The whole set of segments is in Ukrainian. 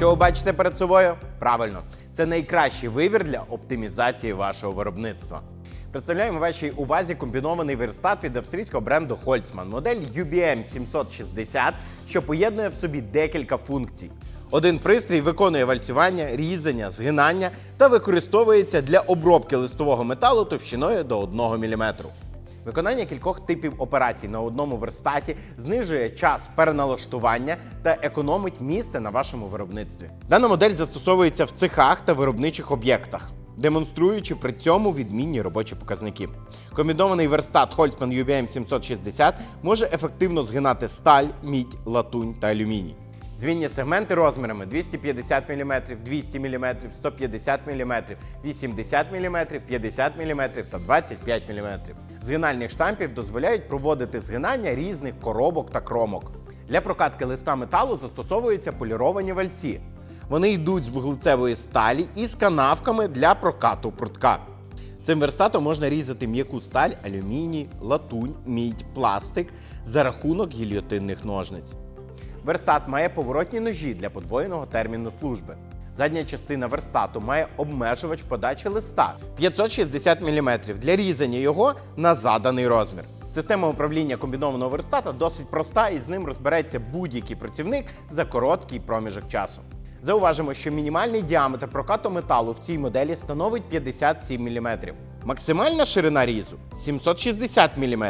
Що ви бачите перед собою? Правильно, це найкращий вибір для оптимізації вашого виробництва. Представляємо вашій увазі комбінований верстат від австрійського бренду Holtzmann, модель UBM 760, що поєднує в собі декілька функцій. Один пристрій виконує вальцювання, різання, згинання та використовується для обробки листового металу товщиною до 1 мм. Виконання кількох типів операцій на одному верстаті знижує час переналаштування та економить місце на вашому виробництві. Дана модель застосовується в цехах та виробничих об'єктах, демонструючи при цьому відмінні робочі показники. Комбінований верстат Holtzmann UBM 760 може ефективно згинати сталь, мідь, латунь та алюміній. Звінні сегменти розмірами 250 мм, 200 мм, 150 мм, 80 мм, 50 мм та 25 мм. Згинальних штампів дозволяють проводити згинання різних коробок та кромок. Для прокатки листа металу застосовуються поліровані вальці. Вони йдуть з вуглецевої сталі і з канавками для прокату прутка. Цим верстатом можна різати м'яку сталь, алюміній, латунь, мідь, пластик за рахунок гільйотинних ножниць. Верстат має поворотні ножі для подвоєного терміну служби. Задня частина верстату має обмежувач подачі листа 560 мм для різання його на заданий розмір. Система управління комбінованого верстата досить проста і з ним розбереться будь-який працівник за короткий проміжок часу. Зауважимо, що мінімальний діаметр прокату металу в цій моделі становить 57 мм. Максимальна ширина різу 760 мм,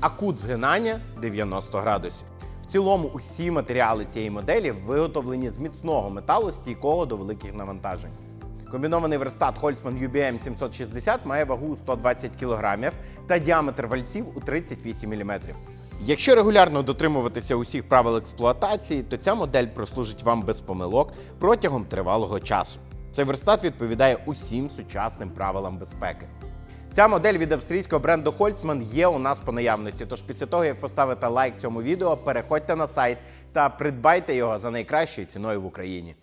а кут згинання 90 градусів. Цілому усі матеріали цієї моделі виготовлені з міцного металу, стійкого до великих навантажень. Комбінований верстат Holtzmann UBM 760 має вагу 120 кг та діаметр вальців у 38 мм. Якщо регулярно дотримуватися усіх правил експлуатації, то ця модель прослужить вам без помилок протягом тривалого часу. Цей верстат відповідає усім сучасним правилам безпеки. Ця модель від австрійського бренду Holtzmann є у нас по наявності. Тож після того, як поставите лайк цьому відео, переходьте на сайт та придбайте його за найкращою ціною в Україні.